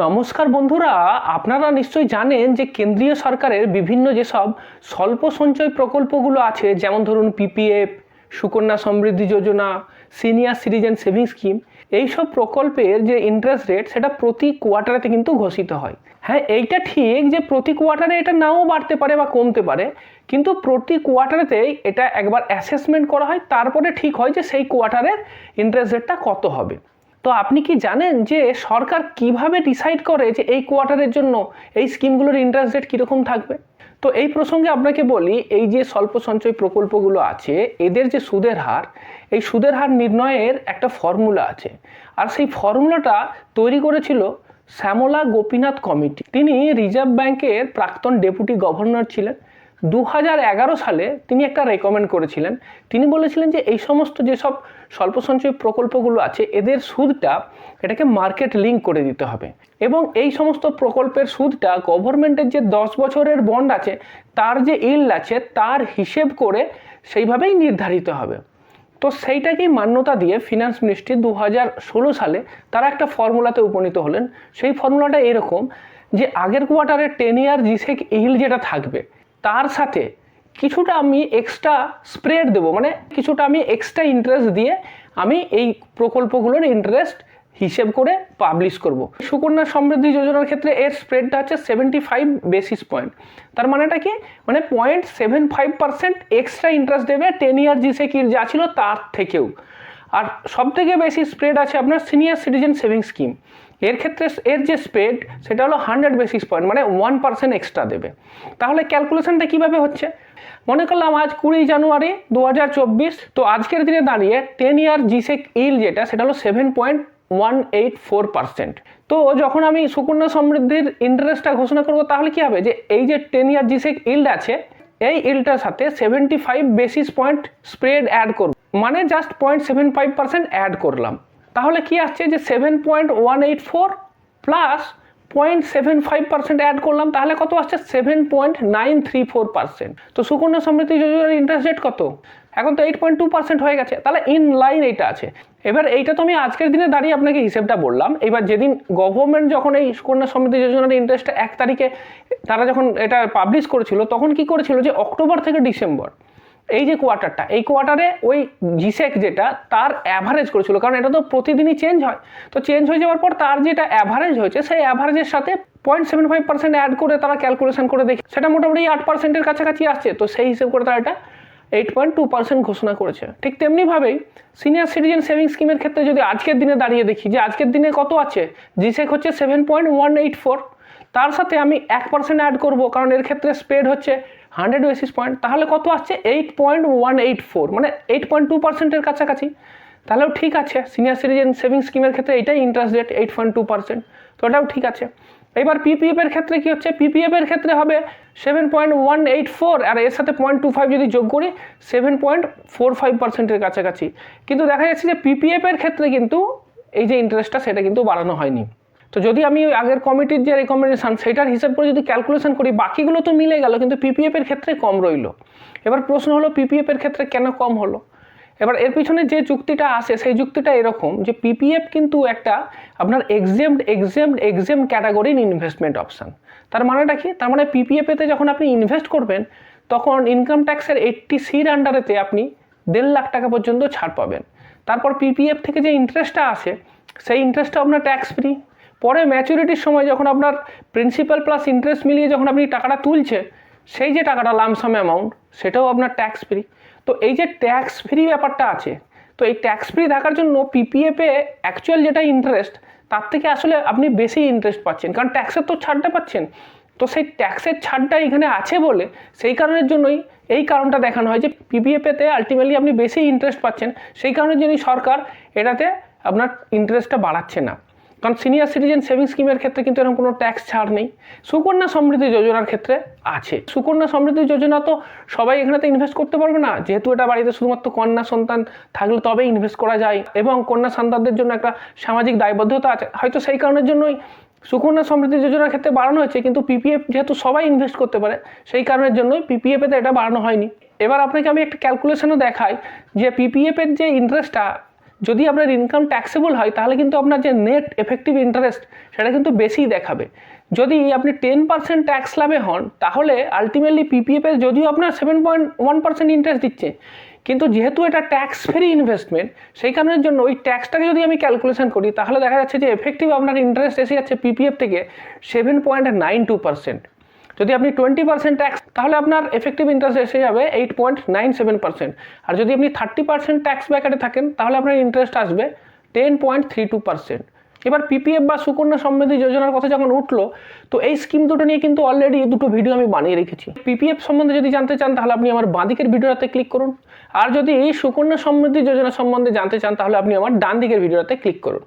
নমস্কার বন্ধুরা, আপনারা নিশ্চয়ই জানেন যে কেন্দ্রীয় সরকারের বিভিন্ন যেসব স্বল্প সঞ্চয় প্রকল্পগুলো আছে, যেমন ধরুন PPF Sukanya Samriddhi Yojana, senior citizen savings scheme, এইসব প্রকল্পের যে ইন্টারেস্ট রেট সেটা প্রতি কোয়ার্টারেতে কিন্তু ঘোষিত হয়। হ্যাঁ এইটা ঠিক যে প্রতি কোয়ার্টারে এটা নাও বাড়তে পারে বা কমতে পারে, কিন্তু প্রতি কোয়ার্টারেতেই এটা একবার অ্যাসেসমেন্ট করা হয়, তারপরে ঠিক হয় যে সেই কোয়ার্টারের ইন্টারেস্ট রেটটা কত হবে। তো আপনি কি জানেন যে সরকার কীভাবে ডিসাইড করে যে এই কোয়ার্টারের জন্য এই স্কিমগুলোর ইন্টারেস্ট রেট কীরকম থাকবে? তো এই প্রসঙ্গে আপনাকে বলি, এই যে স্বল্প সঞ্চয় প্রকল্পগুলো আছে, এদের যে সুদের হার, এই সুদের হার নির্ণয়ের একটা ফর্মুলা আছে। আর সেই ফর্মুলাটা তৈরি করেছিল শ্যামলা গোপীনাথ কমিটি। তিনি রিজার্ভ ব্যাংকের প্রাক্তন ডেপুটি গভর্নর ছিলেন। দু সালে তিনি একটা রেকমেন্ড করেছিলেন। তিনি বলেছিলেন যে এই সমস্ত যেসব স্বল্প সঞ্চয় প্রকল্পগুলো আছে, এদের সুদটা এটাকে মার্কেট লিঙ্ক করে দিতে হবে। এবং এই সমস্ত প্রকল্পের সুদটা গভর্নমেন্টের যে দশ বছরের বন্ড আছে, তার যে ইল্ড আছে, তার হিসেব করে সেইভাবেই নির্ধারিত হবে। তো সেইটাকেই মান্যতা দিয়ে ফিনান্স মিনিস্ট্রি দু ষোলো সালে তারা একটা ফর্মুলাতে উপনীত হলেন। সেই ফর্মুলাটা এরকম যে আগের কোয়ার্টারে টেন ইয়ার জিসেক ইল যেটা থাকবে তার সাথে কিছুটা আমি এক্সট্রা স্প্রেড দেবো মানে কিছুটা আমি এক্সট্রা ইন্টারেস্ট দিয়ে আমি এই প্রকল্পগুলোর ইন্টারেস্ট হিসেব করে পাবলিশ করব। সুকন্যা সমৃদ্ধি যোজনার ক্ষেত্রে এর স্প্রেডটা হচ্ছে সেভেন্টি ফাইভ বেসিস পয়েন্ট তার মানেটা কি? মানে point seven five percent extra interest দেবে টেন ইয়ার জিসেকির যা ছিল তার থেকেও। আর সব থেকে বেশি স্প্রেড আছে আপনার সিনিয়র সিটিজেন সেভিংস স্কিম এর ক্ষেত্রে এর যে স্প্রেড সেটা হলো হান্ড্রেড বেসিস পয়েন্ট মানে ওয়ান পার্সেন্ট এক্সট্রা দেবে। তাহলে ক্যালকুলেশনটা কীভাবে হচ্ছে? মনে করলাম আজ কুড়ি জানুয়ারি দু হাজার চব্বিশ, তো আজকের দিনে দাঁড়িয়ে টেন ইয়ার জিসেক ইল যেটা, সেটা হলো seven point one eight four percent তো যখন আমি সুকন্যা সমৃদ্ধির ইন্টারেস্টটা ঘোষণা করব, তাহলে কী হবে? যে এই যে টেন ইয়ার জিসেক ইল্ড আছে, এই ইলটার সাথে seventy five basis point spread add করব। মানে just point seven five percent add করলাম। তাহলে কি আসছে যে seven point one eight four plus point seven five percent add করলাম, তাহলে কত আসছে? Seven point nine three four percent তো সুকন্যা সমৃদ্ধি যোজনার ইন্টারেস্ট রেট কত? এখন তো এইট পয়েন্ট টু পার্সেন্ট হয়ে গেছে, তাহলে ইন লাইন এইটা আছে। এবার এইটা তো আমি আজকের দিনে দাঁড়িয়ে আপনাকে হিসেবটা বললাম। এবার যেদিন গভর্নমেন্ট যখন এই সুকন্যা সমৃদ্ধি যোজনার ইন্টারেস্টটা এক তারিখে তারা যখন এটা পাবলিশ করেছিল, তখন কি করেছিল যে অক্টোবর থেকে ডিসেম্বর। এই যে কোয়ার্টারটা এই কোয়ার্টারে ওই জিসেক যেটা, তার অ্যাভারেজ করেছিল, কারণ এটা তো প্রতিদিনই চেঞ্জ হয়। তো চেঞ্জ হয়ে যাওয়ার পর তার যেটা অ্যাভারেজ হয়েছে, সেই অ্যাভারেজের সাথে point seven five percent add করে তারা ক্যালকুলেশন করে দেখি। সেটা মোটামুটি আট পার্সেন্টের কাছাকাছি আসছে, তো সেই হিসেব করে তারা এটা এইট পয়েন্ট টু পার্সেন্ট ঘোষণা করেছে। ঠিক তেমনিভাবেই সিনিয়র সিটিজেন সেভিং স্কিমের ক্ষেত্রে যদি আজকের দিনে দাঁড়িয়ে দেখি, যে আজকের দিনে কত আছে? জিসেক হচ্ছে seven point one eight four তার সাথে আমি এক পার্সেন্ট অ্যাড করব, কারণ এর ক্ষেত্রে স্প্রেড হচ্ছে হান্ড্রেড বেসিস পয়েন্ট তাহলে কত আসছে? Eight point one eight four মানে এইট পয়েন্ট টু পার্সেন্টের কাছাকাছি। তাহলেও ঠিক আছে সিনিয়র সিটিজেন সেভিং স্কিমের ক্ষেত্রে এটাই interest rate eight point two percent তো ওটাও ঠিক আছে। এবার পিপিএফ এর ক্ষেত্রে কি হচ্ছে? পিপিএফ এর ক্ষেত্রে হবে seven point one eight four আর এর সাথে পয়েন্ট টু ফাইভ যদি যোগ করি সেভেন পয়েন্ট ফোর ফাইভ পার্সেন্টের কাছাকাছি। কিন্তু দেখা যাচ্ছে যে পিপিএফ এর ক্ষেত্রে কিন্তু এই যে ইন্টারেস্টটা সেটা কিন্তু বাড়ানো হয়নি। তো যদি আমি আগের কমিটির যে রেকমেন্ডেশন সেটার হিসাব করে যদি ক্যালকুলেশন করি, বাকিগুলো তো মিলে গেল, কিন্তু পিপিএফ এর ক্ষেত্রে কম রইল। এবার প্রশ্ন হলো পিপিএফ এর ক্ষেত্রে কেন কম হলো? এবার এর পিছনে যে যুক্তিটা আসে, সেই যুক্তিটা এরকম যে পিপিএফ কিন্তু একটা আপনার এক্সেমড এক্সেমড এক্সেম ক্যাটাগরির ইনভেস্টমেন্ট অপশান তার মানেটা কি? তার মানে পিপিএফেতে যখন আপনি ইনভেস্ট করবেন, তখন ইনকাম ট্যাক্সের এইট্টি সির আন্ডারেতে আপনি দেড় লাখ টাকা পর্যন্ত ছাড় পাবেন। তারপর পিপিএফ থেকে যে ইন্টারেস্টটা আসে, সেই ইন্টারেস্টটা আপনার ট্যাক্স ফ্রি পরে ম্যাচুরিটির সময় যখন আপনার প্রিন্সিপাল প্লাস ইন্টারেস্ট মিলিয়ে যখন আপনি টাকাটা তুলছে, সেই যে টাকাটা লামসাম অ্যামাউন্ট সেটাও আপনার ট্যাক্স ফ্রি তো এই যে ট্যাক্স ফ্রি ব্যাপারটা আছে, তো এই ট্যাক্স ফ্রি থাকার জন্য পিপিএফে অ্যাকচুয়াল যেটা ইন্টারেস্ট তার থেকে আসলে আপনি বেশি ইন্টারেস্ট পাচ্ছেন। কারণ ট্যাক্সের তো ছাড়টা পাচ্ছেন। তো সেই ট্যাক্সের ছাড়টা এখানে আছে বলে সেই কারণের জন্যই এই কারণটা দেখানো হয় যে পিপিএফেতে আলটিমেটলি আপনি বেশি ইন্টারেস্ট পাচ্ছেন। সেই কারণের জন্যই সরকার এটাতে আপনার ইন্টারেস্টটা বাড়াচ্ছে না। কারণ সিনিয়র সিটিজেন সেভিংস স্কিমের ক্ষেত্রে কিন্তু এরকম কোনো ট্যাক্স ছাড় নেই। সুকন্যা সমৃদ্ধি যোজনার ক্ষেত্রে আছে। সুকন্যা সমৃদ্ধি যোজনা তো সবাই এখানেতে ইনভেস্ট করতে পারবে না। যেহেতু এটা বাড়িতে শুধুমাত্র কন্যা সন্তান থাকলে তবেই ইনভেস্ট করা যায় এবং কন্যা সন্তানদের জন্য একটা সামাজিক দায়বদ্ধতা আছে। হয়তো সেই কারণের জন্যই সুকন্যা সমৃদ্ধি যোজনার ক্ষেত্রে বাড়ানো হয়েছে, কিন্তু পিপিএফ যেহেতু সবাই ইনভেস্ট করতে পারে, সেই কারণের জন্যই পিপিএফেতে এটা বাড়ানো হয়নি। এবার আপনাকে আমি একটা ক্যালকুলেশনও দেখাই যে পিপিএফের যে ইন্টারেস্টটা যদি আপনার ইনকাম ট্যাক্সেবল হয়, তাহলে কিন্তু আপনার যে নেট এফেক্টিভ ইন্টারেস্ট সেটা কিন্তু বেশিই দেখাবে। যদি আপনি টেন পার্সেন্ট ট্যাক্স লাভে হন, তাহলে আলটিমেটলি পিপিএফ এর যদিও আপনার seven point one percent interest দিচ্ছে, কিন্তু যেহেতু এটা ট্যাক্স ফ্রি ইনভেস্টমেন্ট সেই কারণের জন্য ওই ট্যাক্সটাকে যদি আমি ক্যালকুলেশন করি, তাহলে দেখা যাচ্ছে যে এফেক্টিভ আপনার ইন্টারেস্ট এসে যাচ্ছে পিপিএফ থেকে seven point nine two percent যদি আপনি টোয়েন্টি পার্সেন্ট ট্যাক্স তাহলে আপনার এফেক্টিভ ইন্টারেস্ট এসে যাবে eight point nine seven percent আর যদি আপনি থার্টি পার্সেন্ট ট্যাক্স ব্যাকেটে থাকেন, তাহলে আপনার ইন্টারেস্ট আসবে ten point three two percent এবার পিপিএফ বা সুকন্যা সমৃদ্ধি যোজনার কথা যখন উঠল, তো এই স্কিম দুটো নিয়ে কিন্তু অলরেডি এই দুটো ভিডিও আমি বানিয়ে রেখেছি। পিপিএফ সম্বন্ধে যদি জানতে চান, তাহলে আপনি আমার বাঁদিকের ভিডিওটাতে ক্লিক করুন। আর যদি এই সুকন্যা সমৃদ্ধি যোজনা সম্বন্ধে জানতে চান, তাহলে আপনি আমার ডান দিকের ভিডিওটাতে ক্লিক করুন।